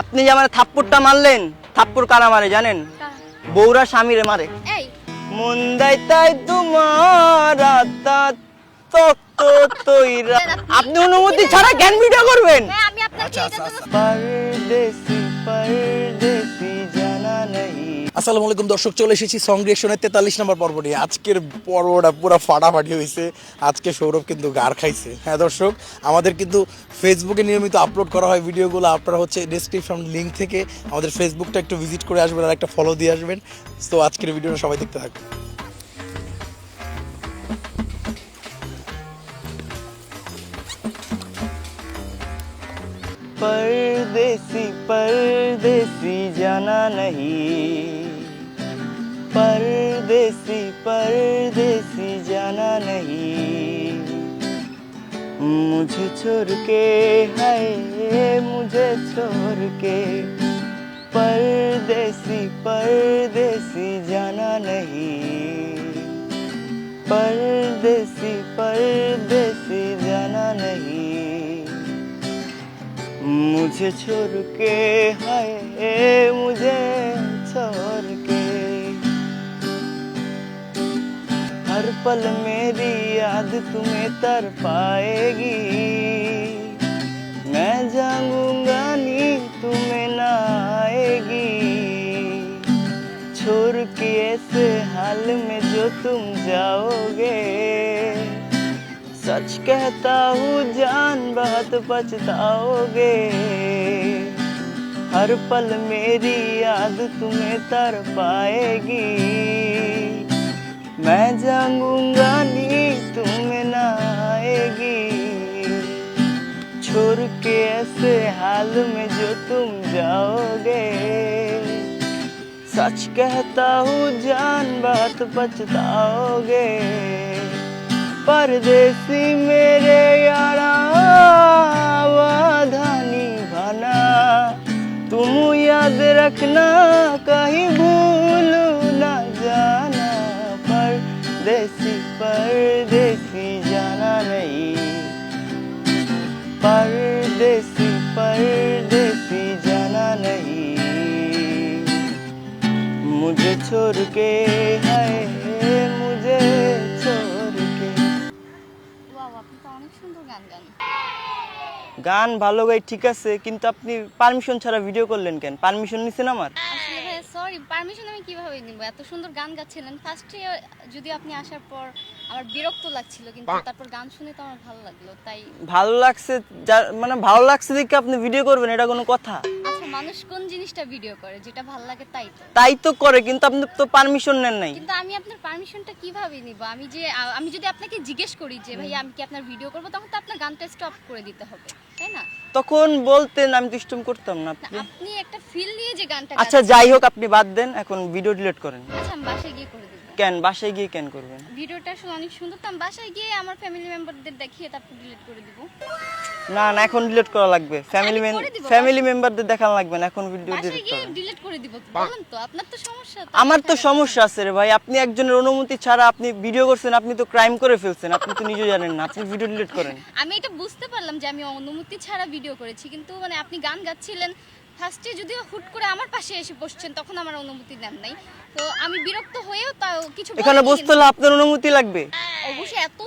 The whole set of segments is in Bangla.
আপনি যে আমার থাপ্পুরটা মারলেন থাপ্পুর কারা মারে জানেন? বউরা স্বামীরে মারে। মন্দাই তাই তোমার আপনি অনুমতি ছাড়া জ্ঞান ভিডিও করবেন। হ্যাঁ আমি আপনাকে আসসালামু আলাইকুম দর্শক চলে এসেছি সং রিয়েকশনের তেতাল্লিশ নম্বর পর্ব নিয়ে আজকের পর্বটা পুরো ফাটাফাটি হয়েছে আজকে সৌরভ কিন্তু গার খাইছে হ্যাঁ দর্শক আমাদের কিন্তু ফেসবুকে নিয়মিত আপলোড করা হয় ভিডিওগুলো আপনারা হচ্ছে ডিসক্রিপশন লিঙ্ক থেকে আমাদের ফেসবুকটা একটু ভিজিট করে আসবেন আর একটা ফলো দিয়ে আসবেন তো আজকের ভিডিওটা সবাই দেখতে থাকবেন परदेसी परदेसी जाना नहीं परदेसी परदेसी जाना नहीं। मुझे छोड़ के है, मुझे छोड़ के। परदेसी परदेसी जाना नहीं। परदेसी परदेसी जाना नहीं। मुझे छोड़ के हाय मुझे हर पल मेरी याद तुम्हें तर पाएगी मैं जाऊँगा नी तुम्हें ना आएगी। छोड़ के ऐसे हाल में जो तुम जाओगे। सच कहता हूँ, जान बहुत पछताओगे। हर पल मेरी याद तुम्हें तर पाएगी मैं जाऊँगा नी तुम्हें ना आएगी। छोड़ के ऐसे हाल में जो तुम जाओगे। सच कहता हूँ, जान बहुत पछताओगे। परदेसी मेरे यारा वाधानी बना तुम याद रखना, कहीं भूल परदेसी परदेसी जाना नहीं परदेसी परदेसी जाना नहीं मुझे छोड़ के है मुझे छोड़ के ওয়াও আপনি তো অনেক সুন্দর গান গান গান ভালো গাই ঠিক আছে কিন্তু আপনি পারমিশন ছাড়া ভিডিও করলেন কেন পারমিশন নিছেন আমার আসলে ভাই সরি পারমিশন আমি কীভাবে নিব? এত সুন্দর গান গাচ্ছিলেন। ফার্স্টে যদি আপনি আসার পর আমার বিরক্ত লাগছিল কিন্তু তারপর গান শুনে তো আমার ভালো লাগল তাই ভালো লাগছে মানে ভালো লাগছে দেখে আপনি ভিডিও করবেন এটা কোনো কথা। মানুষ কোন জিনিসটা ভিডিও করে? যেটা ভালো লাগে তাই তো। তাই তো করে কিন্তু আপনি তো পারমিশন নেন নাই। কিন্তু আমি আপনার পারমিশনটা কীভাবে নিব? আমি যে আমি যদি আপনাকে জিজ্ঞেস করি যে ভাই আমি কি আপনার ভিডিও করব? তখন তো আপনার গানটা স্টপ করে দিতে হবে তাই না? তখন বলতেন আমি দুষ্টম করতাম না আপনি। আপনি একটা ফিল নিয়ে যে গানটা আচ্ছা যাই হোক আপনি বাদ দেন এখন ভিডিও ডিলিট করেন। আচ্ছা আমি বাসায় গিয়ে কেন বাসায় গিয়ে কেন করবেন? ভিডিওটা আসলে অনেক সুন্দর তো আমি বাসায় গিয়ে আমার ফ্যামিলি মেম্বারদের দেখিয়ে তারপর ডিলিট করে দিব। না না এখন ডিলিট করা লাগবে। ফ্যামিলি ফ্যামিলি মেম্বারদের দেখান লাগবে না এখন ভিডিও ডিলিট ডিলিট করে। দিব বলুন তো আপনার তো সমস্যা আমার তো সমস্যা আছে রে ভাই আপনি একজনের অনুমতি ছাড়া আপনি ভিডিও করছেন আপনি তো ক্রাইম করে ফেলছেন আপনি তো নিজে জানেন না আপনি ভিডিও ডিলিট করেন। আমি এটা বুঝতে পারলাম যে আমি অনুমতি ছাড়া ভিডিও করেছি কিন্তু মানে আপনি গান গাচ্ছিলেন ফার্স্টে যদিও হুট করে আমার পাশে এসে বসছেন তখন আমার অনুমতি দেন নাই। তো আমি বিরক্ত হয়েও তাও কিছু এখানে বসতে হলে আপনার অনুমতি লাগবে। অবশ্যই এত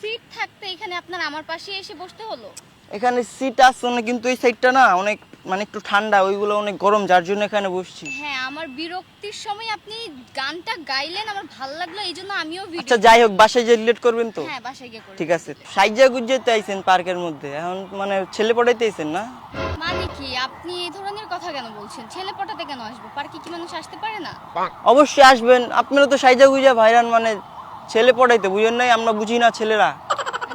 সিট থাকতে এখানে আপনার আমার পাশে এসে বসতে হলো? এখানে সিট আছে অনেক কিন্তু এই সাইডটা না অনেক মানে একটু ঠান্ডা ওইগুলো অনেক গরম যার জন্য এখানে বসছি। হ্যাঁ আমার বিরক্তির সময় আপনি গানটা গাইলেন আমার ভালো লাগল এই জন্য আমিও আচ্ছা যাই হোক বাসায় যে ডিলিট করবেন তো? হ্যাঁ বাসায় গিয়ে করি ঠিক আছে। সাইজা গুজ্জাতে আইছেন পার্কের মধ্যে এখন মানে ছেলে পড়াইতে আইছেন না? মানে কি? আপনি এই ধরনের কথা কেন বলছেন? ছেলে পটাতে কেন আসব? পার্কে কি মানুষ আসতে পারে না? অবশ্যই আসবেন। আপনারা তো সাইজা গুজা ভাইরান মানে ছেলে পটাইতে বুঝেন নাই, আমরা বুঝি না ছেলেরা।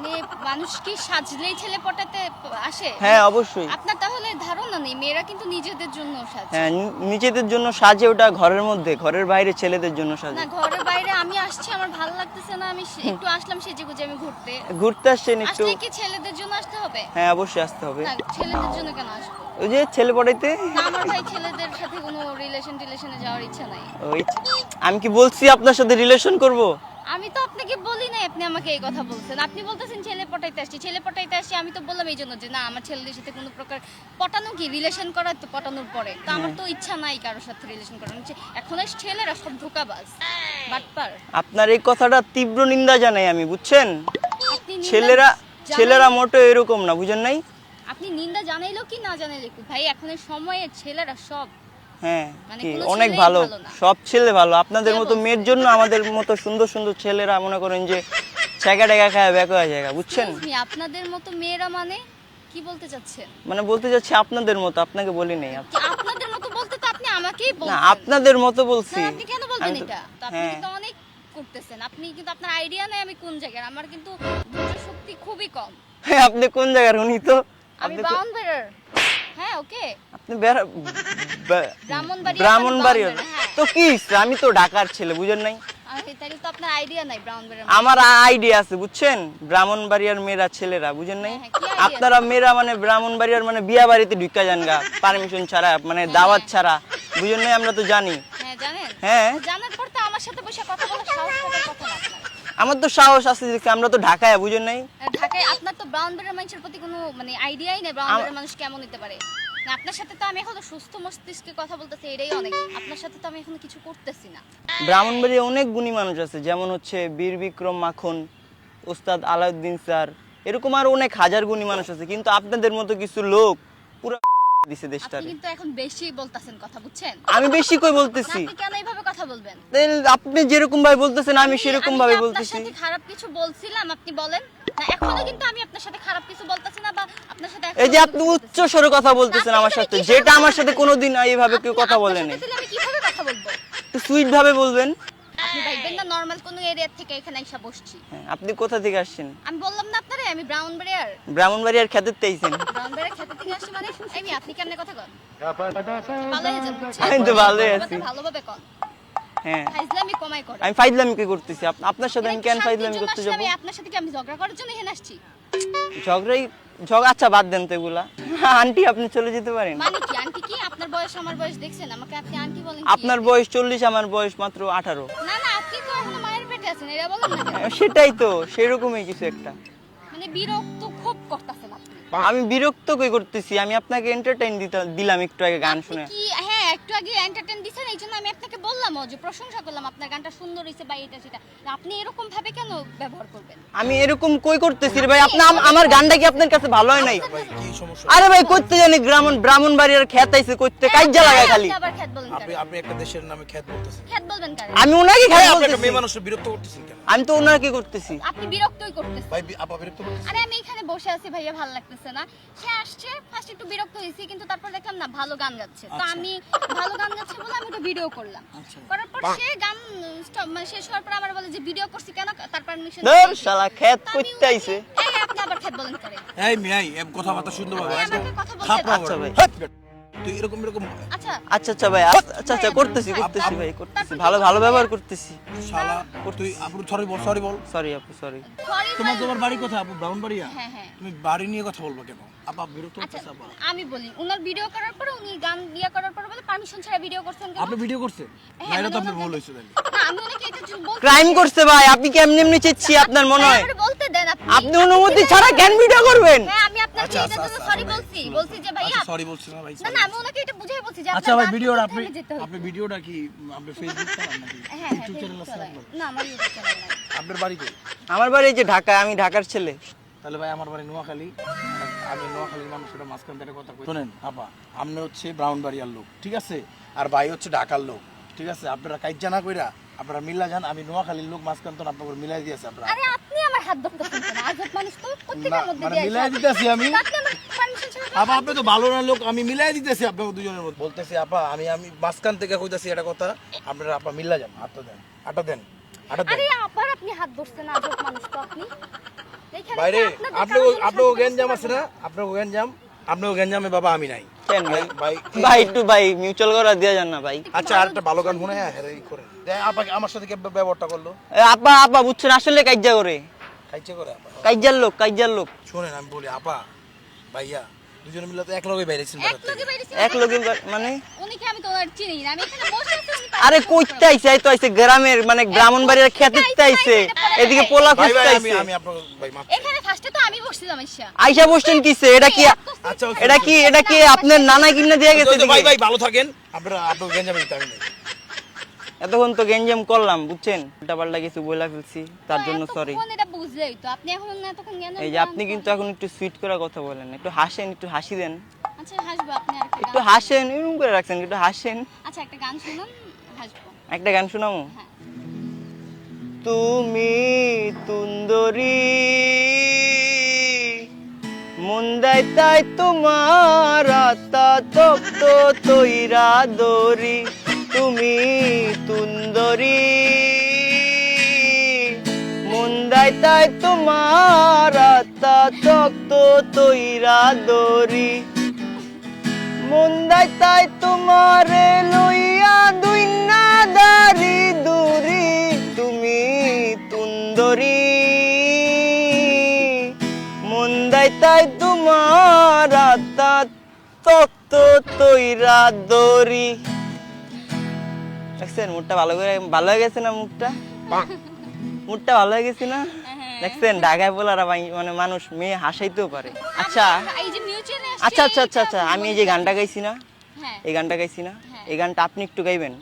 মানে মানুষ কি সাজলেই ছেলে পটাতে আসে? হ্যাঁ অবশ্যই। আপনার তাহলে ধারণা নেই মেয়েরা কিন্তু নিজেদের জন্য সাজে। হ্যাঁ নিজেদের জন্য সাজে ওটা ঘরের মধ্যে ঘরের বাইরে ছেলেদের জন্য সাজে। না ঘরের বাইরে আমি আসছি আমার ভালো লাগতেছে না আমি একটু আসলাম সেজে গুজে আমি ঘুরতে। ঘুরতে আসছেন একটু। আসলে কি ছেলেদের জন্য আসতে হবে? হ্যাঁ অবশ্যই আসতে হবে। না ছেলেদের জন্য কেন আসব? ওই যে ছেলে পড়াইতে আমার ভাই ছেলেদের সাথে কোনো রিলেশন টিলেশনে যাওয়ার ইচ্ছা নাই। ওই আমি কি বলছি আপনার সাথে রিলেশন করব? আমি তো আপনাকে বলি নাই আপনি আমাকে এই কথা বলছেন। আপনি বলতেছেন ছেলে পটাইতে আসছি ছেলে পটাইতে আসছি আমি তো বললাম এই জন্য যে না আমার ছেলেদের সাথে কোনো প্রকার পটানো কি রিলেশন করা তো পটানোর পরে। তো আমার তো ইচ্ছা নাই কারোর সাথে রিলেশন করার। হচ্ছে এখন এই ছেলেরা সব ধোকাবাজ বাটপার। আপনার এই কথাটা তীব্র নিন্দা জানাই আমি বুঝছেন? ছেলেরা ছেলেরা মোটো এরকম না বুঝেন নাই? আপনি নিন্দা জানাইলো কি না জানাইলো ভাই এখন সময়ে ছেলেরা সব হ্যাঁ মানে কি? অনেক ভালো। সব ছেলে ভালো। আপনাদের মতো মেয়ের জন্য আমাদের মতো সুন্দর সুন্দর ছেলেরা মনে করেন যে ছেঁকা টেকা খায় ব্যাক হয়ে যায়। বুঝছেন? আপনাদের মতো মেয়েরা মানে কি বলতে চাচ্ছেন? মানে বলতে যাচ্ছি আপনাদের মতো আপনাকে বলি নাই। আপনাদের মতো বলতে তো আপনি আমাকেই না বলছেন। আপনাদের মতো বলছি। আপনি কেন বলবেন এটা? তো আপনি হ্যাঁ। কিন্তু অনেক করতেছেন। আপনি কিন্তু আপনার আইডিয়া নেই আমি কোন জায়গার। আমার কিন্তু ধৈর্য শক্তি খুবই কম। হ্যাঁ, আপনি কোন জায়গার? উনি তো আমি আপনি তো বাউন্ড বেরার হ্যাঁ ওকে। আপনি ব্রাহ্মণবাড়িয়া হ্যাঁ। তো কি আমি তো ঢাকার ছেলে বুঝেন নাই? আমার আইডিয়া আছে বুঝছেন? ব্রাহ্মণবাড়িয়ার মেয়েরা ছেলেরা বুঝেন নাই? হ্যাঁ, হ্যাঁ, আপনারা মেয়েরা মানে ব্রাহ্মণবাড়িয়ার মানে বিয়া বাড়িতে ঢুকা যান গা পারমিশন ছাড়া মানে দাওয়াত ছাড়া। বুঝেন নাই? আমরা তো জানি। হ্যাঁ জানেন? হ্যাঁ? জানার পর তো আমার সাথে বসে কথা বলার সাহস থাকার কথা না আপনার আমার তো সাহস আছে দেখছি আমরা তো ঢাকায় বুঝেন নাই? ঢাকায় আপনার তো ব্রাউন বেড়ার মানুষের প্রতি কোনো মানে আইডিয়াই নেই ব্রাউন বেড়ার মানুষ কেমন হতে পারে। আপনার সাথে তো আমি এখন সুস্থ মস্তিষ্কে কথা বলতেছি এটাই অনেক। আপনার সাথে তো আমি এখন কিছু করতেছি না। ব্রাহ্মণবাড়িয়া অনেক গুণী মানুষ আছে যেমন হচ্ছে বীর বিক্রম মাখন ওস্তাদ আলাউদ্দিন স্যার এরকম আর অনেক হাজার গুণী মানুষ আছে কিন্তু আপনাদের মতো কিছু লোক দিছে আপনি কিন্তু এখন বেশি বলতেছেন কথা বুঝছেন? আমি বেশি কই বলতেছি? আপনি কেন এইভাবে কথা বলবেন? আপনি যেরকম ভাবে বলতেছেন আমি সেরকম ভাবে আপনার বলতেছি। সাথে খারাপ কিছু বলছিলাম আপনি বলেন? না এখনও কিন্তু আমি আপনার সাথে খারাপ কিছু বলতেছি না বা আপনার সাথে এই যে আপনি উচ্চ স্বরে কথা বলতেছেন আমার সাথে যেটা আমার সাথে? কোনোদিন এইভাবে কেউ কথা বলেনি আমি কীভাবে কথা বলব? একটু সুইট ভাবে বলবেন। হ্যাঁ। হ্যাঁ, আপনি কোথা থেকে আসছেন? আমি বললাম না আপনারে আমি ব্রাউনবাড়িয়ার। ব্রাউনবাড়িয়ার তেইছেন হ্যাঁ। আপনার আচ্ছা বাদ দেন তো এগুলা। আন্টি আপনি চলে যেতে পারেন। আপনার বয়স আমার বয়স দেখছেন? আপনার বয়স 40 আমার বয়স মাত্র 18 আছেন এটা বলেন না সেটাই তো সেরকমই কিছু একটা। মানে বিরক্ত খুব করতেছেন আপনি। আমি বিরক্ত কই করতেছি? আমি আপনাকে এন্টারটেইন দিলাম একটু আগে গান শুনে। কি একটু আগে এন্টারটেইন দিছেন এই জন্য আমি আপনাকে বললাম যে প্রশংসা করলাম আপনার গানটা সুন্দর হয়েছে বা এটা সেটা। আপনি এরকম ভাবে কেন ব্যবহার করবেন? আমি এরকম কই করতেছি রে ভাই? আপনি আমার গানটা কি আপনার কাছে ভালো হয় নাই? ভাই আরে ভাই করতে জানি গ্রামীণ ব্রাহ্মণ বাড়ির খেত আইছে করতে কাজ্জা লাগায় খালি। আপনি আপনি একটা দেশের নামে খ্যাত বলতেছেন। খ্যাত বলবেন কেন? আমি ওনাকে আপনি বলতেছি। মেয়ে মানুষের বিরক্ত করতেছেন কেন? আমি তো ওনাকে করতেছি? আপনি বিরক্তই করতেছেন। ভাই আপা বিরক্ত করতেছেন? আরে আমি এখানে বসে আছি ভাইয়া ভালো লাগতেছে না। সে আসছে ফার্স্ট একটু বিরক্ত হয়েছি কিন্তু তারপর দেখলাম না ভালো গান গাচ্ছে। তো আমি ভালো গান গাচ্ছে বলে আমি ওটা ভিডিও করলাম। করার পর সে গান মানে শেষ হওয়ার পর আমার বলে যে ভিডিও করছি কেন? তার পারমিশন শালা খেত করতে আইছে আপনি আবার খেত বলেন করে। এই মিয়াই এম কথাবার্তা শুনতে পাবো। কথা বলতে আচ্ছা ভাই। তুই এরকম এরকম আচ্ছা। আচ্ছা আচ্ছা ভাই আচ্ছা আচ্ছা, আচ্ছা করতেছি করতেছি ভাই করতেছি। ভালো ভালো ব্যবহার করতেছি। শালা তুই আপু সরি বল সরি বল। সরি আপু সরি তোমার তোমার বাড়ি কোথায় আপু? হ্যাঁ হ্যাঁ। তুমি বাড়ি নিয়ে কথা বলব কেন? আপা বিরক্ত আচ্ছা করতেছে আপা। আমি বলি উনার ভিডিও করার পরে উনি গান ইয়া করার পরে বলে পারমিশন ছাড়া ভিডিও করছেন কেন? আপনি ভিডিও করছেন? হ্যাঁ, না এটা তো মানে আপনার ওনাকে- ভুল হয়েছে তাহলে না আমি এটা ক্রাইম করছে ভাই আপনি কেমনি এমনি চেচ্ছি আপনার মনে হয়? বলতে দেন আপনি অনুমতি ছাড়া কেন ভিডিও করবেন। হ্যাঁ আমি আপনাকে আচ্ছা, এটার আচ্ছা, জন্য আচ্ছা, সরি বলছি বলছি যে ভাইয়া আচ্ছা সরি বলছি না ভাই না না আমি ওনাকে এটা বুঝাই বলছি যে আচ্ছা ভাই ভিডিওটা আপনি। আপনি ভিডিওটা কি আপনি ফেসবুক চালান নাকি? হ্যাঁ হ্যাঁ ইউটিউব চ্যানেল আছে না আমার ইউটিউব চ্যানেল আপনার বাড়ি কই? আমার বাড়ি এই যে ঢাকা আমি ঢাকার ছেলে। তাহলে ভাই আমার বাড়ি নোয়াখালী। আমি নোয়াখালীর মানুষ এটা মাঝখান থেকে কথা কই শোনেন। আপা আপনি হচ্ছে ব্রাউন বাড়িয়ার লোক ঠিক আছে? আর ভাই হচ্ছে ঢাকার লোক ঠিক আছে? আপনারা কাজ না কইরা আপনারা মিল্লা যান আমি নোয়াখালীর লোক মাঝখান তো আপনাকে মিলাই দিয়েছে আপনারা। আরে আপনি আমার হাত আজব মানুষ তো প্রত্যেকের মধ্যে দিয়ে মিলাই দিতেছি আমি। আপনি আমার পারমিশন ছাড়া আপা আপনি তো ভালো না লোক আমি মিলাই দিতেছি আপনাকে দুজনের মধ্যে। বলতেছি আপা আমি আমি মাঝখান থেকে কইতাছি এটা কথা আপনারা আপা মিল্লা যান হাতটা দেন আটা দেন আটা দেন। আরে আবার আপনি হাত ধরছেন আজব মানুষ তো আপনি। বাইরে কি আপনাদের আপনার কারোর সাথে আপনার বুঝতে গ্যাঞ্জাম আছে না? আপনার গ্যাঞ্জাম? আপনার গ্যাঞ্জামে বাবা আমি নাই। কেন ভাই? ভাই ভাই একটু ভাই মিউচুয়াল করা দিয়ে যান না ভাই। আচ্ছা আর একটা ভালো গান শুনে হ্যাঁ হ্যাঁ করে। আমার সাথে ব্যবহারটা করল? এ, আপা আপা বুঝছেন আসলে কাজ করে। কাজ্জার লোক কাজ্জার লোক। শোনেন আমি বলি আপা ভাইয়া দুজনে মিলে তো এক লগে বাইরেছেন এক লগে মানে? উনিকে আমি তো ওনার চিনি না আমি এখানে বসে আছি আরে কইতে আইছে এই তো আইছে গ্রামের মানে ব্রাহ্মণবাড়ির খেতে আইছে এদিকে পোলা খুঁজতে আইছে। আমি আপনার ভাই মাফ এখানে ফার্স্টে তো আমি বসছেন কিসে? এটা কি আচ্ছা এটা কি এটা কি আপনার নানা কিনে দিয়ে গেছে ভাই ভাই ভালো থাকেন। আপনারা আপনার গেঞ্জামে দিতে আমি এতক্ষণ তো গেঞ্জাম করলাম বুঝছেন? উল্টা পাল্টা কিছু বলে ফেলছি তার জন্য সরি বুঝলেই তো আপনি এখন এতক্ষণ জ্ঞান এই যে আপনি কিন্তু এখন একটু সুইট করে কথা বলেন একটু হাসেন একটু হাসি দেন। আচ্ছা হাসবো আপনি আর একটু হাসেন এরকম করে রাখছেন একটু হাসেন। আচ্ছা একটা গান শুনুন হাসবো। একটা গান শোনাবো? হ্যাঁ। তুমি তুন্দরী মুন্দাই তাই তোমার আত্মা তপ্ত তৈরা দরি। তুমি তুন্দরী তাই তোমার আত্মা তপ্ত তৈরা দরি। মুন্দাই তাই তোমারে লইয়া দুই না দারি। দূরি তুমি তুন্দরী। মুন্দাই তাই তোমার আত্মা তত্ত তৈরা দরি। দেখছেন মুখটা ভালো করে ভালো হয়ে গেছে না মুখটা মুখটা ভালো হয়ে গেছে না? দেখছেন? ঢাকায় বলারা মানে মানুষ মেয়ে হাসাইতেও পারে। আচ্ছা। মিউচুয়ালি আচ্ছা আচ্ছা আচ্ছা আচ্ছা। আমি এই যে গানটা গাইছি না? হ্যাঁ। এই গানটা গাইছি না? হ্যাঁ। এই গানটা আপনি একটু গাইবেন?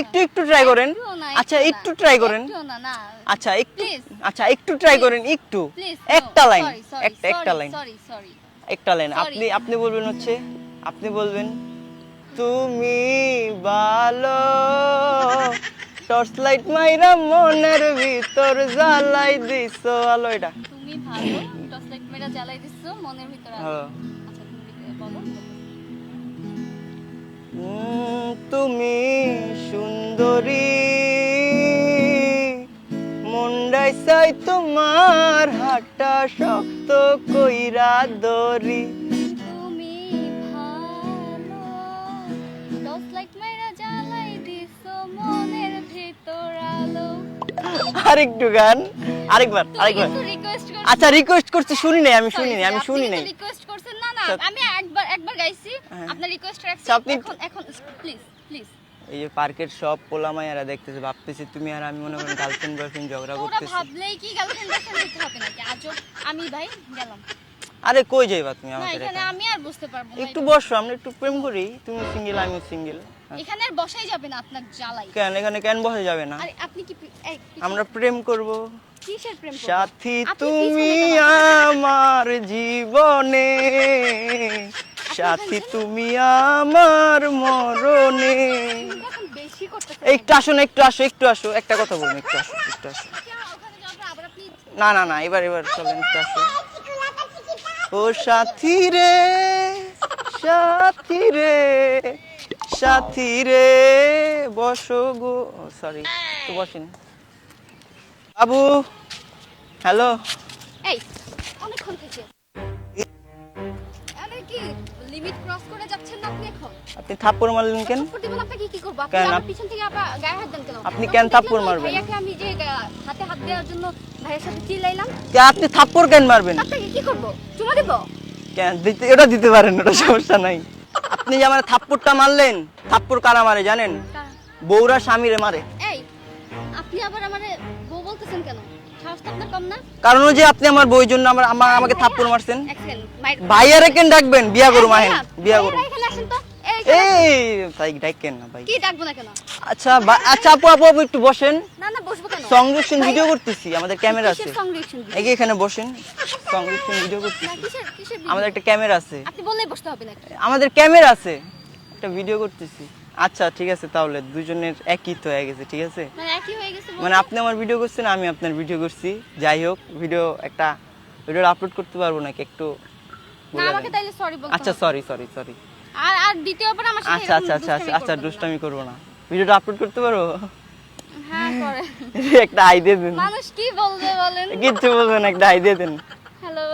একটু একটু ট্রাই করেন। আচ্ছা একটু ট্রাই করেন। আচ্ছা একটু আচ্ছা একটু ট্রাই করেন একটু। একটা লাইন একটা একটা লাইন. একটা লাইন আপনি আপনি বলবেন হচ্ছে আপনি বলবেন তুমি ভালো টর্চ লাইট মাইরা মনের ভিতর জ্বালাই দিছো। আলো এটা। তুমি ভালো টর্চ লাইট মেরা জ্বালাই দিছো মনের ভিতরে আলো। হ্যাঁ। আচ্ছা তুমি বলো? তুমি সুন্দরী। মুন্ডাই চাই তোমার হাটা শক্ত কইরা দরি আরেকটু গান। আরেকবার আরেকবার। আচ্ছা রিকোয়েস্ট করছি শুনি নাই আমি শুনি নাই আমি শুনি নাই। রিকোয়েস্ট করছেন না না। আমি একবার একবার গাইছি। হ্যাঁ। আপনার রিকোয়েস্ট রাখছি। এখন এখন প্লিজ প্লিজ এই যে পার্কের সব পোলামাইয়ারা দেখতেছে ভাবতেছে তুমি আর আমি মনে করেন গার্লফ্রেন্ড বয়ফ্রেন্ড ঝগড়া ওরা করতেছি। ভাবলেই কি গার্লফ্রেন্ড বয়ফ্রেন্ড হতে হবে নাকি? আমি ভাই গেলাম। আরে কই যাইবা তুমি এখানে আমি আর বুঝতে পারব না একটু বসো আমরা একটু প্রেম করি। তুমি সিঙ্গেল আমিও সিঙ্গেল এখানে আর বসাই যাবে না আপনার জ্বালাই। কেন? এখানে কেন বসে যাবে না? আরে আপনি কি এই, আমরা প্রেম করব। কিসের প্রেম করবেন? সাথী আপনি তুমি? আমার জীবনে। সাথী তুমি আমার মরণে। আপনি এখন বেশি করতেছেন একটু আসুন একটু আসো একটু আসো একটা কথা বলুন একটু আসো একটু আসো ওখানে যাওয়ার পর আবার আপনি না না না এবার এবার চলেন একটু আসো ও সাথী রে সাথী রে। সাথী রে বসো গো। সরি তো বসেন। বাবু হ্যালো। এই অনেকক্ষণ থেকে। কি লিমিট ক্রস করে যাচ্ছেন না আপনি এখন? আপনি থাপ্পড় মারলেন কেন? থাপ্পড় দিবেন আপনাকে কি করব? আপনি কেন? আমার পিছন থেকে আবার গায়ে হাত দেন কেন? আপনি কেন থাপ্পড় মারবেন? ভাইয়াকে আমি যে হাতে হাত দেওয়ার জন্য ভাইয়ের সাথে চিল্লাইলাম। কে আপনি থাপ্পড় কেন মারবেন? আপনাকে কি করব? চুমা দেব? কেন দিতে ওটা দিতে পারেন ওটা সমস্যা নাই। আপনি যে আমার থাপ্পড়টা মারলেন থাপ্পড় কারা মারে জানেন? বউরা স্বামীরে মারে। এই আপনি আবার আমারে বউ বলতেছেন কেন? কারণ যে আপনি আমার বই জন্য আমার আমাকে থাপ্পড় মারছেন। ভাইয়ারে কেন ডাকবেন? বিয়া করুম আহেন। বিয়া করুম। এখানে আসেন তো। এই ডাকেন না ভাই। কি ডাকবো না কেন? আচ্ছা আচ্ছা আপু আপু আপু একটু বসেন। না না বসবো কেন? সংরক্ষণ ভিডিও করতেছি আমাদের ক্যামেরা আছে। এই এখানে বসেন ভিডিও করতেছি। video? আমাদের একটা ক্যামেরা আছে। আপনি বললেই বসতে হবে নাকি? আমাদের ক্যামেরা আছে। একটা ভিডিও করতেছি। আচ্ছা ঠিক আছে তাহলে দুজনের একই তো হয়ে গেছে ঠিক আছে? মানে হয়ে আপনি আমার ভিডিও করছেন আমি আপনার ভিডিও করছি। যাই হোক ভিডিও একটা ভিডিও আপলোড করতে পারব নাকি একটু আচ্ছা সরি সরি সরি আর আর দ্বিতীয়বার আমার সাথে আচ্ছা আচ্ছা আচ্ছা আচ্ছা। দুষ্টামি করব না। ভিডিওটা আপলোড করতে পারব হ্যাঁ করে। একটা আই দিয়ে দেন। মানুষ কি বলবে বলেন? কিচ্ছু বলবেন একটা আই দিয়ে দেন। হ্যালো